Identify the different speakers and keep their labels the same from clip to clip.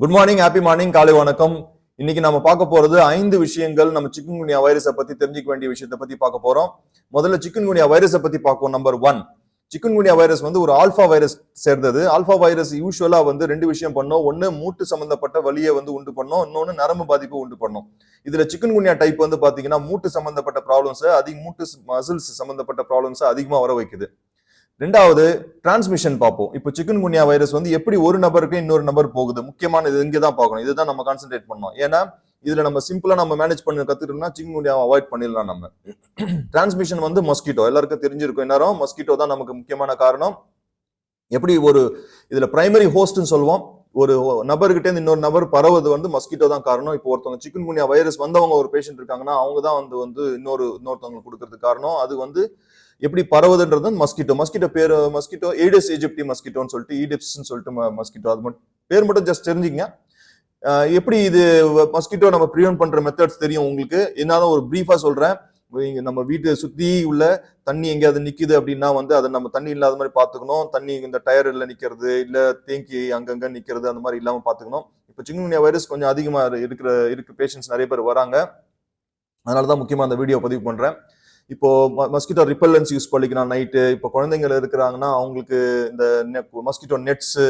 Speaker 1: Good morning happy morning காலை வணக்கம். இன்னைக்கு நம்ம பார்க்க போறது ஐந்து விஷயங்கள். நம்ம சிக்கன்குனியா வைரஸை பத்தி தெரிஞ்சுக்க வேண்டிய விஷயத்தை பத்தி பார்க்க போறோம். முதல்ல சிக்கன்குனியா வைரஸை பத்தி பார்ப்போம் நம்பர் ஒன் சிக்கன்குனியா வைரஸ் வந்து ஒரு ஆல்பா வைரஸ் சேர்ந்தது. ஆல்பா வைரஸ் யூஸ்வலா வந்து ரெண்டு விஷயம் பண்ணும். ஒன்னு மூட்டு சம்பந்தப்பட்ட வலியை வந்து உண்டு பண்ணும். இன்னொன்னு நரம்பு பாதிப்பு உண்டு பண்ணும். இதுல சிக்கன்குனியா டைப் வந்து பாத்தீங்கன்னா மூட்டு சம்பந்தப்பட்ட ப்ராப்ளம்ஸ் அதிக மூட்டு மசில்ஸ் சம்பந்தப்பட்ட ப்ராப்ளம்ஸ் அதிகமா வர வைக்குது. ரெண்டாவது டிரான்ஸ்மிஷன் பார்ப்போம். இப்போ சிக்கன் குனியா வைரஸ் வந்து எப்படி ஒரு நபருக்கு இன்னொரு நபர் போகுது? முக்கியமான இது இங்கே தான் பார்க்கணும். இதுதான் நம்ம கான்சென்ட்ரேட் பண்ணோம் ஏன்னா இதில் நம்ம சிம்பிளாக நம்ம மேனேஜ் பண்ணி கற்றுக்கிட்டோம்னா சிக்கன் குனியா அவாய்ட் பண்ணிடலாம் நம்ம. டிரான்ஸ்மிஷன் வந்து மஸ்கிட்டோ எல்லாருக்கும் தெரிஞ்சிருக்கும் எல்லாரும் மஸ்கிட்டோ தான் நமக்கு முக்கியமான காரணம். எப்படி ஒரு இதில் பிரைமரி ஹோஸ்ட்னு சொல்லுவோம். ஒரு நபர்கிட்ட இன்னொரு நபர் பரவுது வந்து மஸ்கிட்டோ தான் காரணம். இப்போ ஒருத்தவங்க சிக்கன் குனியா வைரஸ் வந்தவங்க ஒரு பேஷண்ட் இருக்காங்கன்னா அவங்க தான் வந்து வந்து இன்னொரு இன்னொருத்தவங்களுக்கு கொடுக்கறதுக்கு காரணம். அது வந்து எப்படி பரவுதுன்றது மஸ்கிட்டோ மஸ்கிட்டோ பேர் மஸ்கிட்டோ ஏடிஸ் எஜிப்டி மஸ்கிட்டோன்னு சொல்லிட்டு ஈடிப்ஸ்ன்னு சொல்லிட்டு மஸ்கிட்டோ அது மட்டும் பேர் மட்டும் ஜஸ்ட் தெரிஞ்சுங்க எப்படி இது மஸ்கிட்டோ நம்ம ப்ரிவென்ட் பண்ற மெத்தட்ஸ் தெரியும் உங்களுக்கு. என்னதான் ஒரு ப்ரீஃபா சொல்றேன். நம்ம வீட்டை சுத்தி உள்ள தண்ணி எங்கேயாவது நிக்குது அப்படின்னா வந்து அதை நம்ம தண்ணி இல்லாத மாதிரி பாத்துக்கணும் தண்ணி இந்த டயரில் நிக்கிறது இல்ல தேங்கி அங்கங்க நிக்கிறது அந்த மாதிரி இல்லாம பாத்துக்கணும் இப்போ சிங்குனியா வைரஸ் கொஞ்சம் அதிகமா இருக்கிற இருக்கு. பேஷண்ட்ஸ் நிறைய பேர் வராங்க. அதனால தான் முக்கியமா அந்த வீடியோ பதிவு பண்றேன். இப்போ மஸ்கிட்டோ ரிப்பல்லன்ஸ் யூஸ் பண்ணிக்கலாம் நைட்டு இப்போ குழந்தைங்க இருக்கிறாங்கன்னா அவங்களுக்கு இந்த மஸ்கிட்டோ நெட்ஸு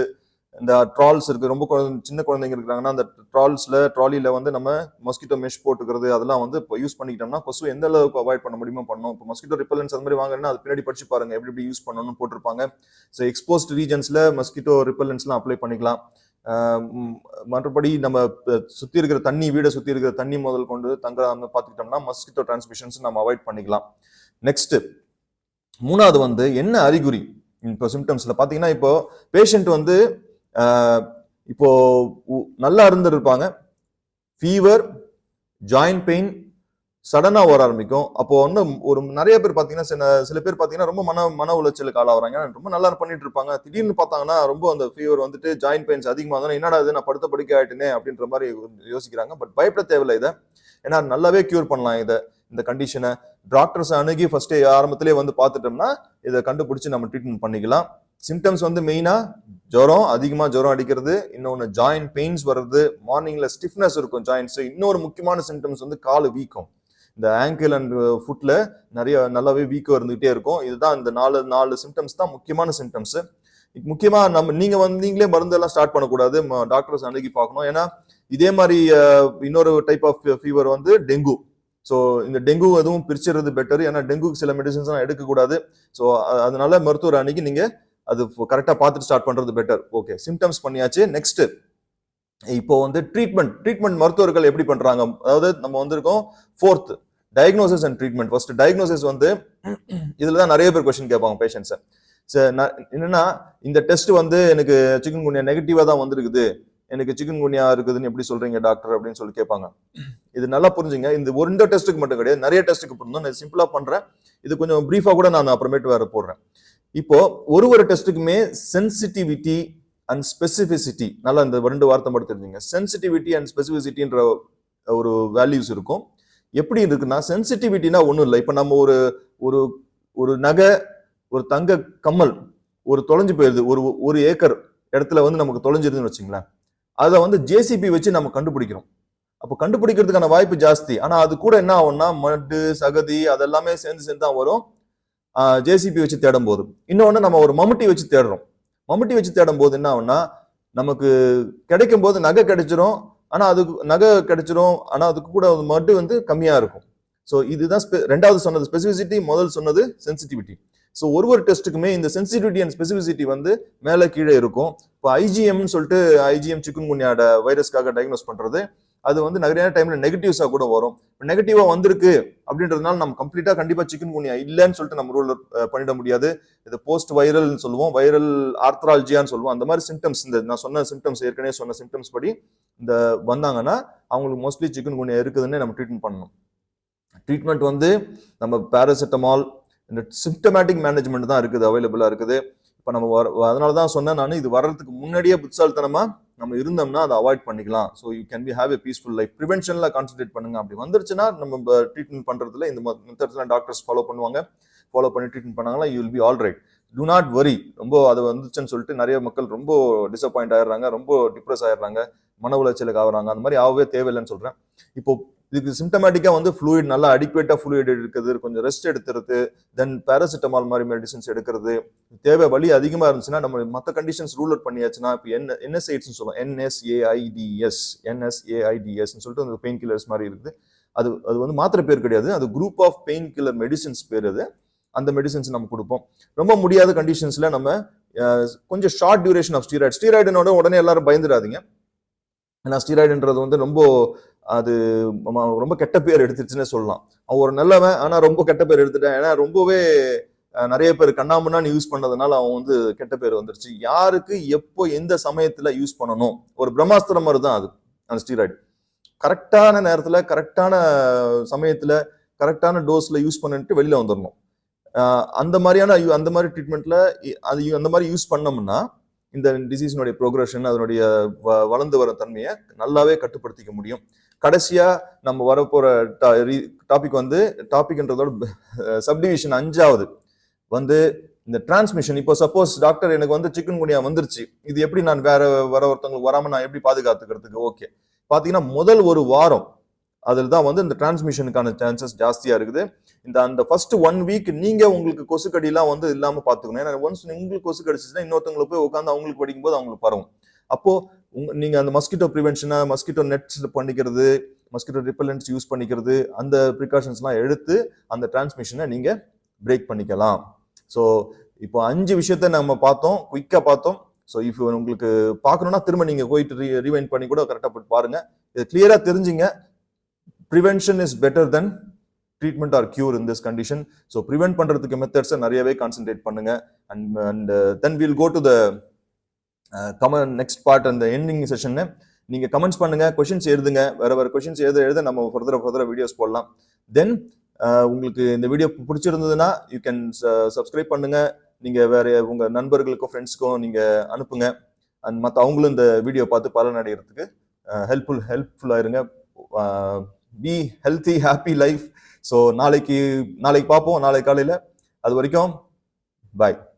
Speaker 1: இந்த ட்ரால்ஸ் இருக்கு ரொம்ப குழந்தை சின்ன குழந்தைங்க இருக்கிறாங்கன்னா அந்த ட்ரால்ஸ்ல ட்ராலியில வந்து நம்ம மஸ்கிட்டோ மெஷ் போட்டுக்கிறது அதெல்லாம் வந்து இப்போ யூஸ் பண்ணிக்கிட்டோம்னா கொசு எந்த அளவுக்கு அவாய்ட் பண்ண முடியுமோ பண்ணணும் இப்போ மஸ்கிட்டோ ரிப்பல்லன்ஸ் அந்த மாதிரி வாங்கினா அது பின்னாடி படிச்சு பாருங்க எப்படி எப்படி யூஸ் பண்ணணும்னு போட்டிருப்பாங்க. ஸோ எக்ஸ்போஸ்ட் ரீஜன்ஸ்ல மஸ்கிட்டோ ரிப்பல்லன்ஸ்லாம் அப்ளை பண்ணிக்கலாம். மற்றபடி நம்ம ப- சுத்தி இருக்கிற தண்ணி வீடை சுத்தி இருக்கிற தண்ணி முதல் கொண்டு தங்க பார்த்துக்கிட்டோம்னா மஸ்கிட்டோ டிரான்ஸ்மிஷன்ஸ் நம்ம அவாய்ட் பண்ணிக்கலாம். நெக்ஸ்ட் மூணாவது வந்து என்ன அறிகுறி? இப்போ சிம்டம்ஸ்ல பாத்தீங்கன்னா இப்போ பேஷண்ட் வந்து இப்போ உ- நல்லா இருந்திருப்பாங்க. ஃபீவர் ஜாயிண்ட் பெயின் சடனாக வர ஆரம்பிக்கும். அப்போ வந்து ஒரு நிறைய பேர் பார்த்தீங்கன்னா சில சில பேர் பார்த்தீங்கன்னா ரொம்ப மன மன உளைச்சலுக்கு ஆளாகிறாங்க ரொம்ப நல்லா பண்ணிட்டு இருப்பாங்க திடீர்னு பார்த்தாங்கன்னா ரொம்ப அந்த ஃபீவர் வந்துட்டு ஜாயின் பெயின்ஸ் அதிகமாக இருந்தாலும் என்னடா இது நான் படுத்த படுக்க ஆயிட்டேனே அப்படின்ற மாதிரி யோசிக்கிறாங்க. பட் பயப்பட தேவையில்லை இதை. ஏன்னா நல்லாவே கியூர் பண்ணலாம் இதை இந்த கண்டிஷனை டாக்டர்ஸ் அணுகி ஃபர்ஸ்டே ஆரம்பத்திலே வந்து பார்த்துட்டோம்னா இதை கண்டுபிடிச்சி நம்ம ட்ரீட்மெண்ட் பண்ணிக்கலாம். சிம்டம்ஸ் வந்து மெயினாக ஜுரம் அதிகமாக ஜுரம் அடிக்கிறது இன்னொன்று ஜாயிண்ட் பெயின்ஸ் வர்றது மார்னிங்கில் ஸ்டிஃப்னஸ் இருக்கும் ஜாயின்ஸ் இன்னொரு முக்கியமான சிம்டம்ஸ் வந்து கால் வீக்கம். இந்த ஆங்கிள் அண்ட் ஃபுட்டில் நிறைய நல்லாவே வீக்கம் இருந்துகிட்டே இருக்கும். இதுதான் இந்த நாலு நாலு சிம்டம்ஸ் தான் முக்கியமான சிம்டம்ஸு முக்கியமாக நம்ம நீங்கள் வந்து நீங்களே மருந்தெல்லாம் ஸ்டார்ட் பண்ணக்கூடாது. டாக்டர்ஸ் அணுகி பார்க்கணும். ஏன்னா இதே மாதிரி இன்னொரு டைப் ஆஃப் ஃபீவர் வந்து டெங்கு. ஸோ இந்த டெங்கு எதுவும் பிரிச்சிடுறது பெட்டர் ஏன்னா டெங்குக்கு சில மெடிசன்ஸ்லாம் எடுக்கக்கூடாது. ஸோ அதனால மருத்துவர் அன்னைக்கு நீங்கள் அது கரெக்டாக பார்த்துட்டு ஸ்டார்ட் பண்ணுறது பெட்டர் ஓகே சிம்டம்ஸ் பண்ணியாச்சு. நெக்ஸ்ட்டு இப்போ வந்து ட்ரீட்மெண்ட் ட்ரீட்மெண்ட் மருத்துவர்கள் எப்படி பண்ணுறாங்க அதாவது நம்ம வந்திருக்கோம் fourth diagnosis and treatment first diagnosis வந்து இதில் தான் நிறைய பேர் கொஸ்டின் கேட்பாங்க பேஷண்ட்ஸை என்னன்னா இந்த டெஸ்ட் வந்து எனக்கு சிக்கன் குனியா நெகட்டிவாக தான் வந்திருக்குது. எனக்கு சிக்கன் குனியா இருக்குதுன்னு எப்படி சொல்றீங்க டாக்டர் அப்படின்னு சொல்லி கேட்பாங்க. இது நல்லா புரிஞ்சுங்க. இந்த ஒரு டெஸ்ட்டுக்கு மட்டும் கிடையாது. நிறைய டெஸ்ட்டுக்கு பண்ணணும் நான் சிம்பிளாக பண்ணுறேன் இது கொஞ்சம் ப்ரீஃபாக கூட நான் அப்புறமேட்டு வேறு போடுறேன். இப்போ ஒரு ஒரு டெஸ்ட்டுக்குமே சென்சிட்டிவிட்டி அண்ட் ஸ்பெசிஃபிசிட்டி நல்லா இந்த ரெண்டு வார்த்தை மட்டும் தெரிஞ்சுங்க. சென்சிட்டிவிட்டி அண்ட் ஸ்பெசிஃபிசிட்டின்ற ஒரு வேல்யூஸ் இருக்கும். எப்படி இருக்குன்னா சென்சிட்டிவிட்டினா ஒன்றும் இல்லை. இப்போ நம்ம ஒரு ஒரு ஒரு நகை ஒரு தங்க கம்மல் ஒரு தொலைஞ்சு போயிருது. ஒரு ஒரு ஏக்கர் இடத்துல வந்து நமக்கு தொலைஞ்சிருதுன்னு வச்சுங்களேன். அதை வந்து ஜேசிபி வச்சு நம்ம கண்டுபிடிக்கிறோம். அப்போ கண்டுபிடிக்கிறதுக்கான வாய்ப்பு ஜாஸ்தி. ஆனால் அது கூட என்ன ஆகும்னா மட்டு சகதி அதெல்லாமே சேர்ந்து சேர்ந்து தான் வரும். ஜேசிபி வச்சு தேடும் போது இன்னொன்று நம்ம ஒரு மம்முட்டி வச்சு தேடுறோம். மம்முட்டி வச்சு தேடும் போது என்ன ஆகும்னா நமக்கு கிடைக்கும் போது நகை கிடைச்சிரும். ஆனால் அதுக்கு நகை கிடைச்சிரும். ஆனால் அதுக்கு கூட அது மட்டு வந்து கம்மியாக இருக்கும். ஸோ இதுதான் ரெண்டாவது சொன்னது. ஸ்பெசிஃபிசிட்டி முதல் சொன்னது சென்சிட்டிவிட்டி ஸோ ஒரு ஒரு டெஸ்ட்டுக்குமே இந்த சென்சிட்டிவிட்டி அண்ட் ஸ்பெசிஃபிசிட்டி வந்து மேலே கீழே இருக்கும். இப்போ ஐஜிஎம்னு சொல்லிட்டு ஐஜிஎம் சிக்கன் குனியாட வைரஸ்க்காக டயக்னோஸ் பண்ணுறது அது வந்து நிறைய டைம்ல நெகட்டிவ்ஸா கூட வரும். நெகட்டிவா வந்திருக்கு அப்படின்றதுனால நம்ம கம்ப்ளீட்டா கண்டிப்பா சிக்கன் குனியா இல்லைன்னு சொல்லிட்டு நம்ம ரூல் பண்ணிட முடியாது. இது போஸ்ட் வைரல்னு சொல்லுவோம். வைரல் ஆர்த்ராலஜியான்னு சொல்லுவோம். அந்த மாதிரி சிம்டம்ஸ் இந்த நான் சொன்ன சிம்டம்ஸ் ஏற்கனவே சொன்ன சிம்டம்ஸ் படி இந்த வந்தாங்கன்னா அவங்களுக்கு மோஸ்ட்லி சிக்கன் குனியா இருக்குதுன்னு நம்ம ட்ரீட்மெண்ட் பண்ணணும். ட்ரீட்மெண்ட் வந்து நம்ம பேராசிட்டமால் இந்த சிம்டமேட்டிக் மேனேஜ்மெண்ட் தான் இருக்குது அவைலபிளா இருக்குது. இப்போ நம்ம வர அதனால தான் சொன்னேன் நான் இது வர்றதுக்கு முன்னாடியே புத்தாள்தனமாக நம்ம இருந்தோம்னா அதை அவாய்ட் பண்ணிக்கலாம். So you can be have a peaceful life ப்ரிவென்ஷனில் concentrate பண்ணுங்க. அப்படி வந்துருச்சுன்னா நம்ம ட்ரீட்மெண்ட் பண்ணுறதுல இந்த மெத்தட்ஸ்லாம் டாக்டர்ஸ் ஃபாலோ பண்ணுவாங்க. ஃபாலோ பண்ணி ட்ரீட்மெண்ட் பண்ணாங்கன்னா you will be all right do not worry ரொம்ப அது வந்துச்சுன்னு சொல்லிட்டு நிறைய மக்கள் ரொம்ப டிசப்பாயிண்ட் ஆயிடுறாங்க. ரொம்ப டிப்ரெஸ் ஆயிடுறாங்க. மன உளைச்சலுக்கு ஆகுறாங்க. அந்த மாதிரி ஆகவே தேவையில்லைன்னு சொல்கிறேன் இப்போ இதுக்கு சிம்டமேட்டிக்காக வந்து ஃப்ளூயிட் நல்லா அடிக்குவேட்டாக ஃப்ளூயிட் எடுக்கிறது கொஞ்சம் ரெஸ்ட் எடுத்துறது தென் பேராசிட்டமால் மாதிரி மெடிசன்ஸ் எடுக்கிறது. தேவை வலி அதிகமாக இருந்துச்சுன்னா நம்ம மற்ற கண்டிஷன்ஸ் ரூல் அவுட் பண்ணியாச்சுன்னா இப்போ என் என்எஸ்ஐட்ஸ்னு சொல்லுவோம். என்எஸ்ஏஐடிஎஸ் என்எஸ்ஏஐடிஎஸ்ன்னு சொல்லிட்டு அந்த பெயின் கில்லர்ஸ் மாதிரி இருக்குது. அது அது வந்து மாத்திரை பேர் கிடையாது. அது group of pain killer medicines பேர் அது. அந்த மெடிசின்ஸ் நம்ம கொடுப்போம். ரொம்ப முடியாத கண்டிஷன்ஸில் நம்ம கொஞ்சம் ஷார்ட் டியூரேஷன் ஆஃப் ஸ்டீராய்டு ஸ்டீராய்டுனோட உடனே எல்லாரும் பயந்துடாதீங்க. ஏன்னா ஸ்டீராய்டுன்றது வந்து ரொம்ப அது ரொம்ப கெட்ட பேர் எடுத்துச்சுன்னே சொல்லலாம். அவன் ஒரு நல்லவன் ஆனால் ரொம்ப கெட்ட பேர் எடுத்துட்டான். ஏன்னா ரொம்பவே நிறைய பேர் கண்ணாமண்ணான்னு யூஸ் பண்ணதுனால அவன் வந்து கெட்ட பேர் வந்துருச்சு. யாருக்கு எப்போ எந்த சமயத்தில் யூஸ் பண்ணணும்? ஒரு பிரம்மாஸ்திரம் மாதிரி தான் அது அந்த ஸ்டீராய்டு கரெக்டான நேரத்தில் கரெக்டான சமயத்தில் கரெக்டான டோஸில் யூஸ் பண்ணிட்டு வெளியில் வந்துடணும் அந்த மாதிரியான அந்த மாதிரி ட்ரீட்மெண்ட்டில் அது அந்த மாதிரி யூஸ் பண்ணோம்னா இந்த டிசீஸினுடைய ப்ரோக்ரஷன் அதனுடைய வ- வளர்ந்து வர தன்மையை நல்லாவே கட்டுப்படுத்திக்க முடியும். கடைசியாக நம்ம வரப்போகிற டாபிக் வந்து டாபிக்ன்றதோட சப்டிவிஷன் அஞ்சாவது. வந்து இந்த டிரான்ஸ்மிஷன் இப்போ சப்போஸ் டாக்டர் எனக்கு வந்து சிக்கன் குனியா வந்துருச்சு. இது எப்படி நான் வேற வர ஒருத்தவங்களுக்கு வராமல் நான் எப்படி பாதுகாத்துக்கிறதுக்கு? ஓகே பார்த்தீங்கன்னா முதல் ஒரு வாரம் அதில் தான் வந்து இந்த டிரான்ஸ்மிஷனுக்கான சான்சஸ் ஜாஸ்தியாக இருக்குது. இந்த அந்த ஃபர்ஸ்ட் ஒன் வீக் நீங்கள் உங்களுக்கு கொசுக்கடிலாம் வந்து இல்லாமல் பார்த்துக்கணும் ஏன்னா ஒன்ஸ் உங்களுக்கு கொசு கடிச்சிச்சுன்னா இன்னொருத்தவங்களை போய் உட்காந்து அவங்களுக்கு படிக்கும்போது அவங்களுக்கு பரவும். அப்போது உங்க நீங்கள் அந்த மஸ்கிட்டோ ப்ரிவென்ஷனை மஸ்கிட்டோ நெட்ஸ் பண்ணிக்கிறது மஸ்கிட்டோ ரிப்பலன்ஸ் யூஸ் பண்ணிக்கிறது அந்த ப்ரிகாஷன்ஸ்லாம் எடுத்து அந்த டிரான்ஸ்மிஷனை நீங்கள் பிரேக் பண்ணிக்கலாம். ஸோ இப்போ அஞ்சு விஷயத்த நம்ம பார்த்தோம் குயிக்காக பார்த்தோம். ஸோ இஃப் உங்களுக்கு பார்க்கணுன்னா திரும்ப நீங்கள் போயிட்டு ரீவைண்ட் பண்ணி கூட கரெக்டாக போய் பாருங்கள் இது கிளியராக தெரிஞ்சுங்க. Prevention is better than treatment or cure in this condition so prevent பண்ணுறதுக்கு மெத்தட்ஸை நிறையவே கான்சென்ட்ரேட் பண்ணுங்க. And and then will go to the common next part அந்த எண்டிங் செஷன்னு நீங்கள் கமெண்ட்ஸ் பண்ணுங்க கொஷின்ஸ் எழுதுங்க. வேற வேறு கொஷின்ஸ் எழுத எழுத நம்ம ஃபர்தர ஃபர்தர வீடியோஸ் போடலாம். தென் uh, உங்களுக்கு இந்த வீடியோ பிடிச்சிருந்ததுன்னா யூ கேன் சப்ஸ்கிரைப் பண்ணுங்க. நீங்கள் வேற உங்கள் நண்பர்களுக்கும் ஃப்ரெண்ட்ஸ்க்கும் நீங்கள் அனுப்புங்க. அண்ட் மற்ற அவங்களும் இந்த வீடியோ பார்த்து பலன் அடைகிறதுக்கு ஹெல்ப்ஃபுல் uh, ஹெல்ப்ஃபுல்லாக இருங்க. Uh, be healthy happy life so நாளைக்கு நாளைக்கு பார்ப்போம். நாளைக்கு காலையில். அது வரைக்கும் பாய்